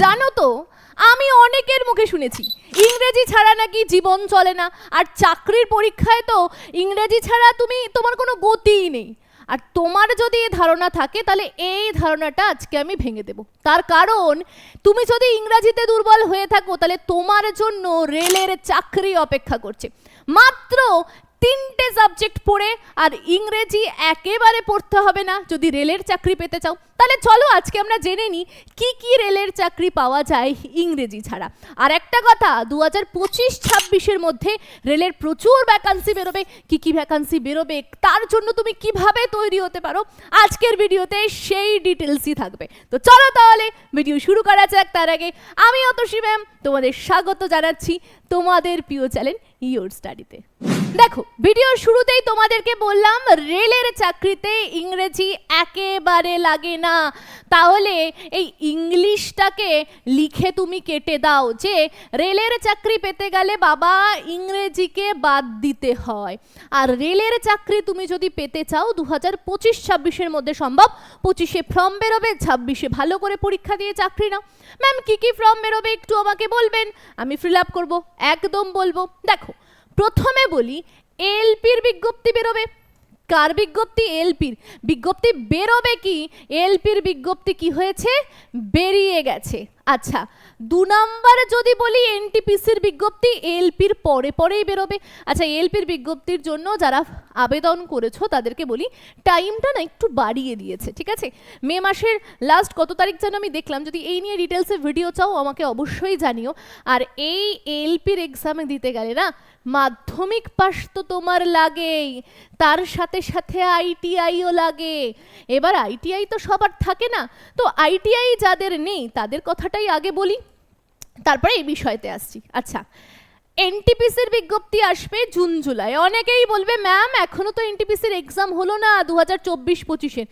জানো তো, আমি অনেকের মুখে শুনেছি, ইংরেজি ছাড়া নাকি জীবন চলে না, আর চাকরির পরীক্ষায় তো ইংরেজি ছাড়া তুমি, তোমার কোনো গতিই নেই। আর তোমার যদি এই ধারণা থাকে, তাহলে এই ধারণাটা আজকে আমি ভেঙে দেব। তার কারণ, তুমি যদি ইংরাজিতে দুর্বল হয়ে থাকো, তাহলে তোমার জন্য রেলের চাকরি অপেক্ষা করছে। মাত্র তিনটে সাবজেক্ট পড়ে, আর ইংরেজি একেবারে পড়তে হবে না, যদি রেলের চাকরি পেতে চাও। তাহলে চলো আজকে আমরা জেনে নিই, কি কি রেলের চাকরি পাওয়া যায় ইংরেজি ছাড়া। আর একটা কথা দু হাজার পঁচিশ ছাব্বিশের মধ্যে রেলের প্রচুর ভ্যাকান্সি বেরোবে। কি কি ভ্যাকান্সি বেরোবে, তার জন্য তুমি কীভাবে তৈরি হতে পারো, আজকের ভিডিওতে সেই ডিটেলসই থাকবে। তো চলো তাহলে ভিডিও শুরু করা যাক তার আগে। আমি অতসী ম্যাম তোমাদের স্বাগত জানাচ্ছি তোমাদের প্রিয় চ্যানেল ইয়োর স্টাডিতে দেখো ভিডিওর শুরুতেই তোমাদেরকে বললাম, রেলের চাকরিতে ইংরেজি একেবারে লাগে না তাহলে এই ইংলিশটাকে লিখে তুমি কেটে দাও যে রেলের চাকরি পেতে গেলে বাবা ইংরেজিকে বাদ দিতে হয়। আর রেলের চাকরি তুমি যদি পেতে চাও দু হাজার পঁচিশ ছাব্বিশের মধ্যে সম্ভব। পঁচিশে ফর্ম বেরোবে, ছাব্বিশে ভালো করে পরীক্ষা দিয়ে চাকরি নাও। ম্যাম, কি কি ফর্ম বেরোবে একটু আমাকে বলবেন? আমি ফিল আপ করব, একদম বলব। দেখো, প্রথমে বলি এলপির বিজ্ঞপ্তি বেরোবে। কার বিজ্ঞপ্তি? এলপির। বিজ্ঞপ্তি বেরোবে কি? এলপির বিজ্ঞপ্তি কি হয়েছে? বেরিয়ে গেছে। আচ্ছা দু নাম্বার যদি বলি এনটিপিসির বিজ্ঞপ্তি এলপির পরে পরেই বেরোবে। আচ্ছা এলপির বিজ্ঞপ্তির জন্য যারা আবেদন করেছ, তাদেরকে বলি টাইমটা না একটু বাড়িয়ে দিয়েছে, ঠিক আছে? মে মাসের লাস্ট কত তারিখ যেন আমি দেখলাম, যদি এই নিয়ে ডিটেলসে ভিডিও চাও, আমাকে অবশ্যই জানিও। আর এই এলপির এক্সামে দিতে গেলে না, মাধ্যমিক পাস তো তোমার লাগেই, তার সাথে সাথে আইটিআইও লাগে। এবার আইটিআই তো সবার থাকে না, তো আইটিআই যাদের নেই, তাদের কথাটাই আগে বলি। তারপরে এই বিষয়তে আসছি। আচ্ছা এনটিপিসির বিজ্ঞপ্তি আসবে জুন, জুলাই। অনেকেই বলবে, ম্যাম এখনও তো এনটিপিসির এক্সাম হলো না দু হাজার চব্বিশ পঁচিশের।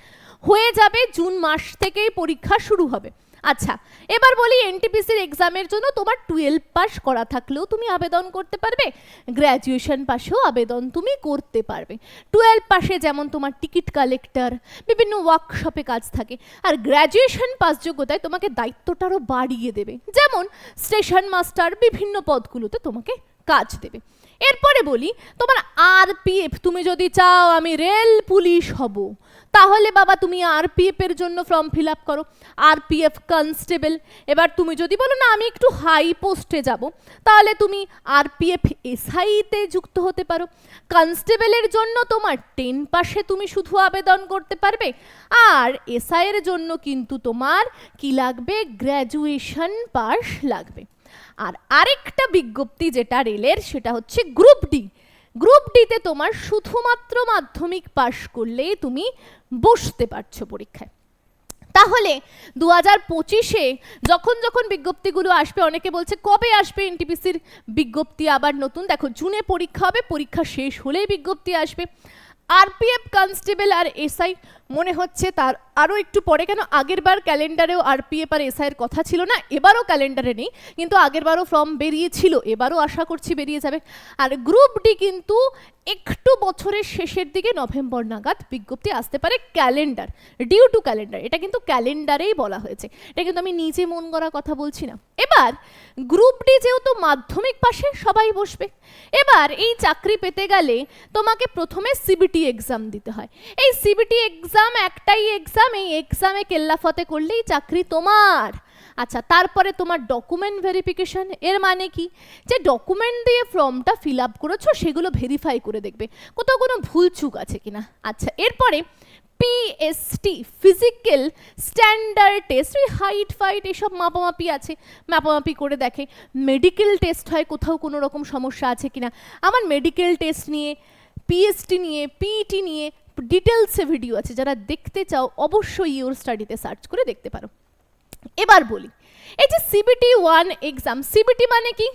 হয়ে যাবে জুন মাস থেকেই পরীক্ষা শুরু হবে। আচ্ছা এবার বলি এনটিপিসির এক্সামের জন্য তোমার টুয়েলভ পাস করা থাকলেও তুমি আবেদন করতে পারবে গ্র্যাজুয়েশন পাশেও আবেদন তুমি করতে পারবে। টুয়েলভ পাশে যেমন তোমার টিকিট কালেক্টর বিভিন্ন ওয়ার্কশপে কাজ থাকে, আর গ্র্যাজুয়েশন পাস যোগ্যতায় তোমাকে দায়িত্বটারও বাড়িয়ে দেবে। যেমন স্টেশন মাস্টার বিভিন্ন পদগুলোতে তোমাকে কাজ দেবে। এরপরে বলি তোমার আরপিএফ তুমি যদি চাও আমি রেল পুলিশ হব। তাহলে বাবা তুমি আরপিএফ এর জন্য ফর্ম ফিল আপ করো। আরপিএফ কনস্টেবল এবার তুমি যদি বলো, না, আমি একটু হাই পোস্টে যাব, তাহলে তুমি আরপিএফ এসআইতে যুক্ত হতে পারো। কনস্টেবলের জন্য তোমার টেন পাশে তুমি শুধু আবেদন করতে পারবে, আর এসআই এর জন্য কিন্তু তোমার কি লাগবে? গ্র্যাজুয়েশন পাস লাগবে। আর আরেকটা বিজ্ঞপ্তি যেটা রেলের, সেটা হচ্ছে গ্রুপ ডি গ্রুপ ডিতে তোমার শুধুমাত্র মাধ্যমিক পাশ করলেই তুমি বসতে পারছ পরীক্ষায়। তাহলে দু হাজার পঁচিশে যখন যখন বিজ্ঞপ্তিগুলো আসবে, অনেকে বলছে, কবে আসবে এনটিপিসির বিজ্ঞপ্তি? আবার নতুন, দেখো, জুনে পরীক্ষা হবে, পরীক্ষা শেষ হলেই বিজ্ঞপ্তি আসবে। আরপিএফ কনস্টেবল আর এসআই মনে হচ্ছে তার আরও একটু পরে কেন? আগের বার ক্যালেন্ডারেও আরপিএফ আর এসআইয়ের কথা ছিল না, এবারও ক্যালেন্ডারে নেই, কিন্তু আগেরবারও ফর্ম বেরিয়েছিল, এবারও আশা করছি বেরিয়ে যাবে। আর গ্রুপ ডি কিন্তু একটু বছরের শেষের দিকে নভেম্বর নাগাদ বিজ্ঞপ্তি আসতে পারে ক্যালেন্ডার, ডিউ টু ক্যালেন্ডার, এটা কিন্তু ক্যালেন্ডারেই বলা হয়েছে। এটা কিন্তু আমি নিজে মন করা কথা বলছি না। এবার, গ্রুপ ডি যেহেতু মাধ্যমিক পাশে, সবাই বসবে। এবার, এই চাকরি পেতে গেলে তোমাকে প্রথমে সিবিটি এক্সাম দিতে হয়। এই সিবিটি এক্সাম একটাই এক্সাম এই এক্সামে কেল্লাফতে করলেই চাকরি তোমার। আচ্ছা তারপরে তোমার ডকুমেন্ট ভেরিফিকেশন এর মানে কি? যে ডকুমেন্ট দিয়ে ফর্মটা ফিল আপ করেছ, সেগুলো ভেরিফাই করে দেখবে। কোথাও কোনো ভুল চুক আছে কিনা? আচ্ছা এরপরে পিএসটি ফিজিক্যাল স্ট্যান্ডার্ড টেস্ট ওই হাইট ফাইট এসব মাপামাপি আছে। মাপামাপি করে দেখে। মেডিকেল টেস্ট হয়, কোথাও কোনো রকম সমস্যা আছে কিনা? আমার মেডিকেল টেস্ট নিয়ে পিএসটি নিয়ে পিইটি নিয়ে ডিটেলসে ভিডিও আছে। যারা দেখতে চাও, অবশ্যই ইউর স্টাডিতে সার্চ করে দেখতে পারো। এবার বলি, এই যে সিবিটি ওয়ান এক্সাম সিবিটি মানে কি?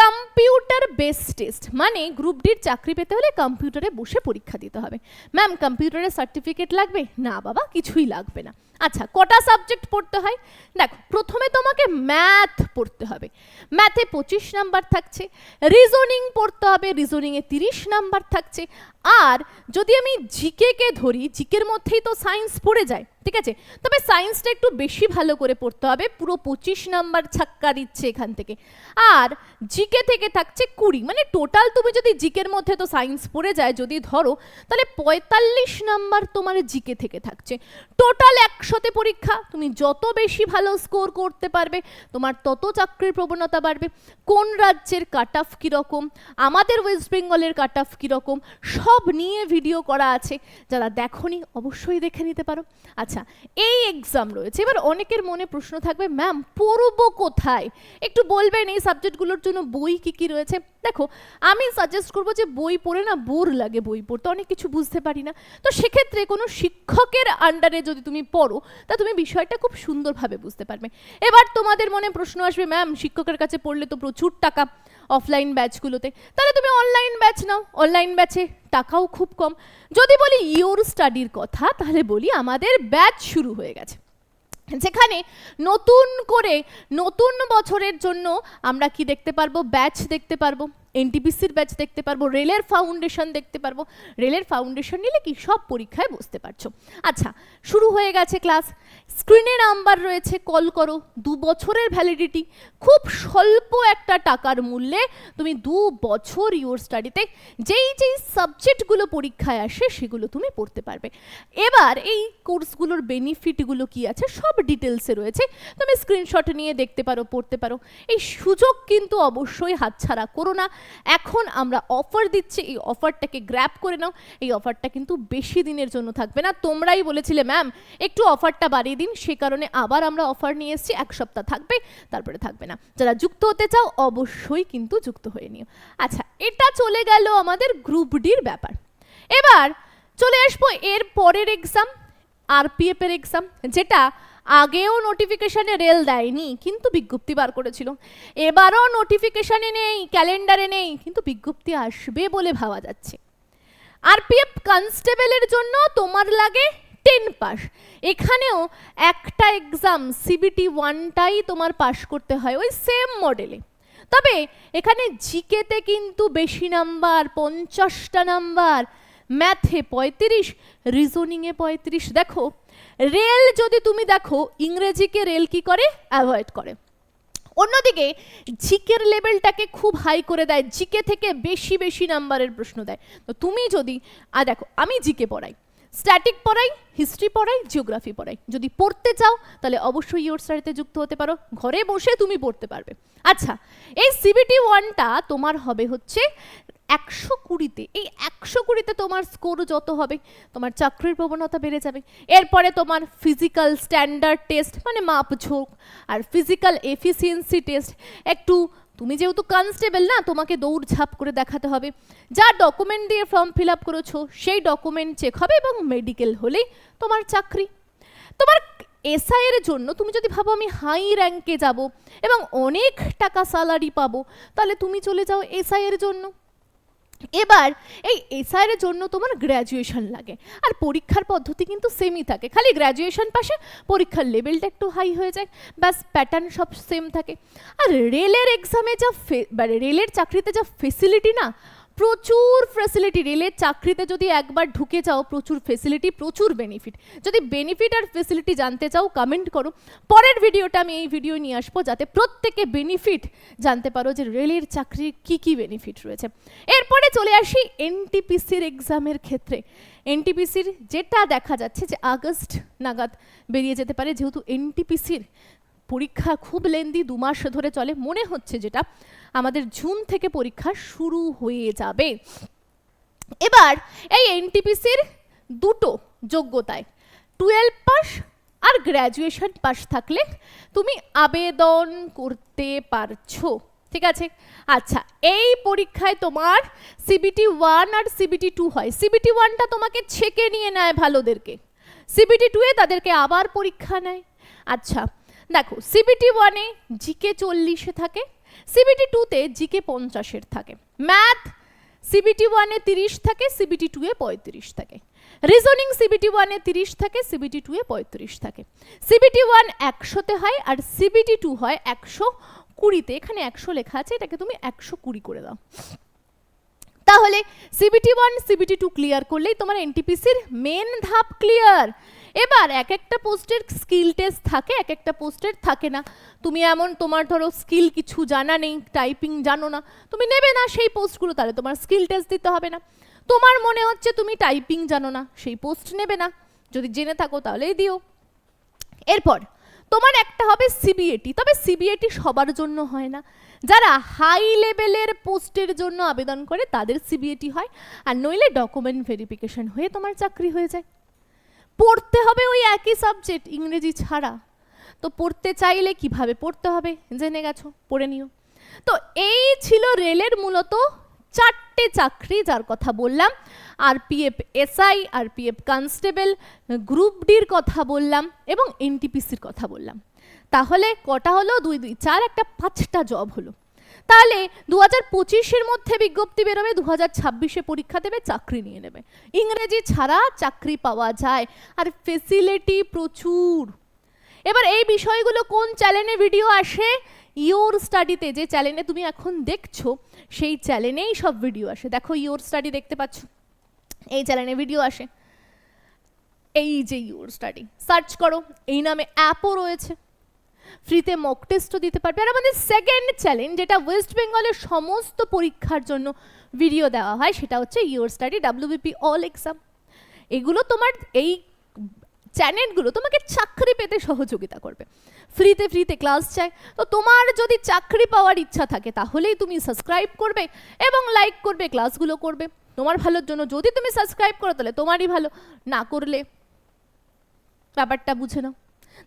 কম্পিউটার বেস টেস্ট মানে গ্রুপ ডির চাকরি পেতে হলে কম্পিউটারে বসে পরীক্ষা দিতে হবে। ম্যাম কম্পিউটারের সার্টিফিকেট লাগবে? না বাবা, কিছুই লাগবে না। আচ্ছা কটা সাবজেক্ট পড়তে হয়? দেখ, প্রথমে তোমাকে ম্যাথ পড়তে হবে। ম্যাথে পঁচিশ নাম্বার থাকছে রিজনিং পড়তে হবে রিজনিংয়ে তিরিশ নাম্বার থাকছে। আর যদি আমি জিকে কে ধরি, জিকের মধ্যেই তো সায়েন্স পড়ে যায়, ঠিক আছে? তবে সায়েন্সটা একটু বেশি ভালো করে পড়তে হবে, পুরো পঁচিশ নাম্বার ছাক্কা দিচ্ছে এখান থেকে। আর জিকে থেকে থাকছে কুড়ি মানে টোটাল তুমি যদি জিকের মধ্যে তো সায়েন্স পড়ে যায়, যদি ধরো, তাহলে পঁয়তাল্লিশ নাম্বার তোমার জিকে থেকে থাকছে। টোটাল একশোতে পরীক্ষা, তুমি যত বেশি ভালো স্কোর করতে পারবে, তোমার তত চাকরির প্রবণতা বাড়বে। কোন রাজ্যের কাট অফ কীরকম? আমাদের ওয়েস্ট বেঙ্গলের কাট অফ কীরকম? সব নিয়ে ভিডিও করা আছে। যারা দেখনি, অবশ্যই দেখে নিতে পারো। আচ্ছা এই এক্সাম রয়েছে। এবার অনেকের মনে প্রশ্ন থাকবে, ম্যাম, পড়ব কোথায়? একটু বলবেন এই সাবজেক্টগুলোর জন্য বই কি কি রয়েছে? দেখো, আমি সাজেস্ট করব যে বই পড়ে না বোর লাগে বই পড়তে, অনেক কিছু বুঝতে পারি না। তো সেক্ষেত্রে কোনো শিক্ষকের আন্ডারে যদি তুমি পড়ো, তা তুমি বিষয়টা খুব সুন্দরভাবে বুঝতে পারবে। এবার তোমাদের মনে প্রশ্ন আসবে, ম্যাম, শিক্ষকের কাছে পড়লে তো প্রচুর টাকা অফলাইন ব্যাচগুলোতে তাহলে তুমি অনলাইন ব্যাচ নাও। অনলাইন ব্যাচে টাকাও খুব কম। যদি বলি ইওর স্টাডির কথা, তাহলে বলি আমাদের ব্যাচ শুরু হয়ে গেছে। যেখানে নতুন করে নতুন বছরের জন্য আমরা কি দেখতে পারব? ব্যাচ দেখতে পারব। এনটিপিসির ব্যাচ দেখতে পারব, রেলের ফাউন্ডেশন দেখতে পারব। রেলের ফাউন্ডেশন নিলে কি সব পরীক্ষায় বুঝতে পারছ। আচ্ছা শুরু হয়ে গেছে ক্লাস স্ক্রিনে নাম্বার রয়েছে কল করো। দু বছরের ভ্যালিডিটি খুব স্বল্প একটা টাকার মূল্যে তুমি দু বছর ইউর স্টাডিতে যেই যেই সাবজেক্টগুলো পরীক্ষায় আসে সেগুলো তুমি পড়তে পারবে। এবার এই কোর্সগুলোর বেনিফিটগুলো কি আছে সব ডিটেলসে রয়েছে। তুমি স্ক্রিনশট নিয়ে দেখতে পারো, পড়তে পারো। এই সুযোগ কিন্তু অবশ্যই হাতছাড়া করো না। এখন আমরা অফার দিচ্ছি, এই অফারটাকে গ্র্যাপ করে নাও। এই অফারটা কিন্তু বেশি দিনের জন্য থাকবে না। তোমরাই বলেছিলে ম্যাম একটু অফারটা বাড়িয়ে দিন, সে কারণে আবার আমরা অফার নিয়ে এসেছি, এক সপ্তাহ থাকবে, তারপরে থাকবে না। যারা যুক্ত হতে চাও, অবশ্যই কিন্তু যুক্ত হয়ে নিও। আচ্ছা এটা চলে গেল আমাদের গ্রুপ ডির ব্যাপার। এবার চলে আসব এর পরের এক্সাম আরপিএফ এর এক্সাম যেটা আগেও নোটিফিকেশানে রেল দেয়নি, কিন্তু বিজ্ঞপ্তি বার করেছিল। এবারও নোটিফিকেশানে নেই ক্যালেন্ডারে নেই, কিন্তু বিজ্ঞপ্তি আসবে বলে ভাবা যাচ্ছে। আরপিএফ কনস্টেবলের জন্য তোমার লাগে টেন পাস এখানেও একটা এক্সাম সিবিটি ওয়ানটাই তোমার পাশ করতে হয়, ওই সেম মডেলে তবে এখানে জিকেতে কিন্তু বেশি নাম্বার পঞ্চাশটা নাম্বার ম্যাথে পঁয়ত্রিশ, রিজনিংয়ে পঁয়ত্রিশ, দেখো। রেল যদি তুমি দেখো, ইংরেজিকে রেল কি করে? অ্যাভয়েড করে। অন্যদিকে, জিকের লেভেলটাকে খুব হাই করে দেয়, জিকে থেকে বেশি বেশি নাম্বারের প্রশ্ন দেয়। তো তুমি যদি আর দেখো, আমি জিকে পড়াই। স্ট্যাটিক পড়াই হিস্ট্রি পড়াই জিওগ্রাফি পড়াই। যদি পড়তে চাও, তাহলে অবশ্যই ইয়োর স্টাডিতে যুক্ত হতে পারো। ঘরে বসে তুমি পড়তে পারবে। আচ্ছা এই সিবিটি ওয়ানটা তোমার হবে হচ্ছে একশো কুড়িতে। এই একশো কুড়িতে তোমার স্কোর যত হবে, তোমার চাকরির প্রবণতা বেড়ে যাবে। এরপরে তোমার ফিজিক্যাল স্ট্যান্ডার্ড টেস্ট মানে মাপঝোঁক, আর ফিজিক্যাল এফিসিয়েন্সি টেস্ট একটু তুমি যেহেতু কনস্টেবল না, তোমাকে দৌড়ঝাঁপ করে দেখাতে হবে। যা ডকুমেন্ট দিয়ে ফর্ম ফিল আপ করেছ, সেই ডকুমেন্ট চেক হবে এবং মেডিকেল হলেই তোমার চাকরি। তোমার এসআইয়ের জন্য তুমি যদি ভাবো আমি হাই র্যাঙ্কে যাব এবং অনেক টাকা স্যালারি পাবো, তাহলে তুমি চলে যাও এসআই এর জন্য। এবার এই এসআইয়ের জন্য তোমার গ্র্যাজুয়েশন লাগে। আর পরীক্ষার পদ্ধতি কিন্তু সেমই থাকে। খালি গ্র্যাজুয়েশন পাশে পরীক্ষার লেভেলটা একটু হাই হয়ে যায়। ব্যাস প্যাটার্ন সব সেম থাকে। আর রেলের এক্সামে যা মানে রেলের চাকরিতে যা ফেসিলিটি না প্রচুর ফেসিলিটি রেলের চাকরিতে যদি একবার ঢুকে যাও, প্রচুর ফেসিলিটি প্রচুর বেনিফিট যদি বেনিফিট আর ফেসিলিটি জানতে চাও কমেন্ট করো। পরের ভিডিওটা আমি এই ভিডিও নিয়ে আসব, যাতে প্রত্যেকে বেনিফিট জানতে পারো যে রেলের চাকরির কি কি বেনিফিট রয়েছে। এরপরে চলে আসি এনটিপিসির এক্সামের ক্ষেত্রে। এনটিপিসির যেটা দেখা যাচ্ছে যে আগস্ট নাগাদ বেরিয়ে যেতে পারে, যেহেতু এনটিপিসির পরীক্ষা খুব লেন্দি, দু মাস ধরে চলে। মনে হচ্ছে যেটা, আমাদের জুন থেকে পরীক্ষা শুরু হয়ে যাবে। এবার এই এনটিপিসির দুটো যোগ্যতায়, টুয়েলভ পাস আর গ্র্যাজুয়েশন পাস থাকলে তুমি আবেদন করতে পারছ। ঠিক আছে? আচ্ছা এই পরীক্ষায় তোমার সিবিটি ওয়ান আর সিবিটি টু হয়। সিবিটি ওয়ানটা তোমাকে ছেকে নিয়ে নেয় ভালোদেরকে। সিবিটি টুয়ে তাদেরকে আবার পরীক্ষা নেয়। আচ্ছা দেখো সিবিটি ওয়ানে জিকে চল্লিশে থাকে সিবিটি টুতে জিকে পঞ্চাশের থাকে ম্যাথ সিবিটি ওয়ানে তিরিশ থাকে সিবিটি টুয়ে পঁয়ত্রিশ থাকে রিজনিং সিবিটি ওয়ানে তিরিশ থাকে সিবিটি টুয়ে পঁয়ত্রিশ থাকে সিবিটি ওয়ান একশোতে হয় আর সিবিটি টু হয় একশো কুড়িতে এখানে একশো লেখা আছে এটাকে তুমি একশো কুড়ি করে দাও তাহলে CBT one CBT two clear করলেই তোমার এনটিপিসির মেন ধাপ ক্লিয়ার এবার এক একটা পোস্টের স্কিল টেস্ট থাকে, এক একটা পোস্টের থাকে না। তুমি এমন তোমার ধরো স্কিল কিছু জানা নেই টাইপিং জানো না, তুমি নেবে না সেই পোস্টগুলো, তাহলে তোমার স্কিল টেস্ট দিতে হবে না। তোমার মনে হচ্ছে তুমি টাইপিং জানো না, সেই পোস্ট নেবে না। যদি জেনে থাকো তাহলেই দিও। এরপর, তোমার একটা হবে সিবিএটি তবে সিবিএটি সবার জন্য হয় না। যারা হাই লেভেলের পোস্টের জন্য আবেদন করে, তাদের সিবিএটি হয়। আর নইলে ডকুমেন্ট ভেরিফিকেশন হয়ে তোমার চাকরি হয়ে যায়। পড়তে হবে ওই একই সাবজেক্ট ইংরেজি ছাড়া। তো পড়তে চাইলে কীভাবে? পড়তে হবে, জেনে গেছো, পড়ে নিও। তো এই ছিল রেলের মূলত চারটে চাকরি যার কথা বললাম। আর RPF SI RPF constable group ডির কথা বললাম এবং এনটিপিসির কথা বললাম। তাহলে কটা হলো? দুই দুই, চার, একটা পাঁচটা জব হলো। তাহলে দু হাজার পঁচিশের মধ্যে বিজ্ঞপ্তি বেরোবে দু হাজার ছাব্বিশে পরীক্ষা দেবে, চাকরি নিয়ে নেবে। ইংরেজি ছাড়া চাকরি পাওয়া যায়। আর ফেসিলিটি প্রচুর। এবার এই বিষয়গুলো কোন চ্যানেলে ভিডিও আসে? ইওর স্টাডিতে যে চ্যানেলে তুমি এখন দেখছ, সেই চ্যানেলেই সব ভিডিও আসে। দেখো ইওর স্টাডি দেখতে পাচ্ছ। এই চ্যানেলে ভিডিও আসে। এই যে ইওর স্টাডি সার্চ করো। এই নামে অ্যাপও রয়েছে। ফ্রিতে মক টেস্টও দিতে পারবে। আর আমাদের সেকেন্ড চ্যালেঞ্জ যেটা ওয়েস্ট বেঙ্গলের সমস্ত পরীক্ষার জন্য ভিডিও দেওয়া হয়, সেটা হচ্ছে your study WBP all exam এগুলো তোমার, এই চ্যানেলগুলো তোমাকে চাকরি পেতে সহযোগিতা করবে। ফ্রিতে ফ্রিতে ক্লাস চাই তো তোমার যদি চাকরি পাওয়ার ইচ্ছা থাকে, তাহলেই তুমি সাবস্ক্রাইব করবে এবং লাইক করবে ক্লাসগুলো করবে। তোমার ভালোর জন্য যদি তুমি সাবস্ক্রাইব করো, তাহলে তোমারই ভালো। না করলে ব্যাপারটা বুঝে নাও।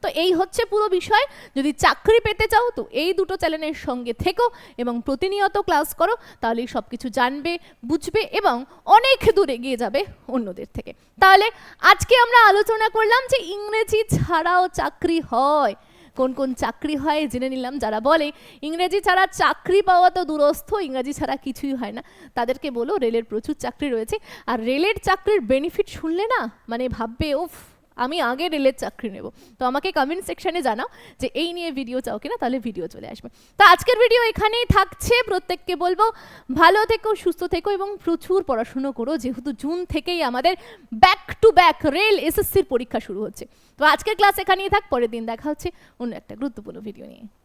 তো এই হচ্ছে পুরো বিষয়। যদি চাকরি পেতে চাও তো এই দুটো চ্যানেলের সঙ্গে থেকো এবং প্রতিনিয়ত ক্লাস করো, তাহলেই সব কিছু জানবে, বুঝবে এবং অনেক দূর এগিয়ে যাবে অন্যদের থেকে। তাহলে আজকে আমরা আলোচনা করলাম যে ইংরেজি ছাড়াও চাকরি হয়। কোন কোন চাকরি হয় জেনে নিলাম। যারা বলে ইংরেজি ছাড়া চাকরি পাওয়া তো দূরস্থ, ইংরেজি ছাড়া কিছুই হয় না। তাদেরকে বলো, রেলের প্রচুর চাকরি রয়েছে। আর রেলের চাকরির বেনিফিট শুনলে না মানে ভাববে ওফ আমি আগে রেলের চাকরি নেব। তো আমাকে কমেন্ট সেকশনে জানাও যে এই নিয়ে ভিডিও চাও কিনা, তাহলে ভিডিও চলে আসবে। তো আজকের ভিডিও এখানেই থাকছে। প্রত্যেককে বলব, ভালো থেকো, সুস্থ থেকো এবং প্রচুর পড়াশুনো করো। যেহেতু জুন থেকেই আমাদের ব্যাক টু ব্যাক রেল এসএসসির পরীক্ষা শুরু হচ্ছে। তো আজকের ক্লাস এখানেই থাক, পরের দিন দেখা হচ্ছে অন্য একটা গুরুত্বপূর্ণ ভিডিও নিয়ে।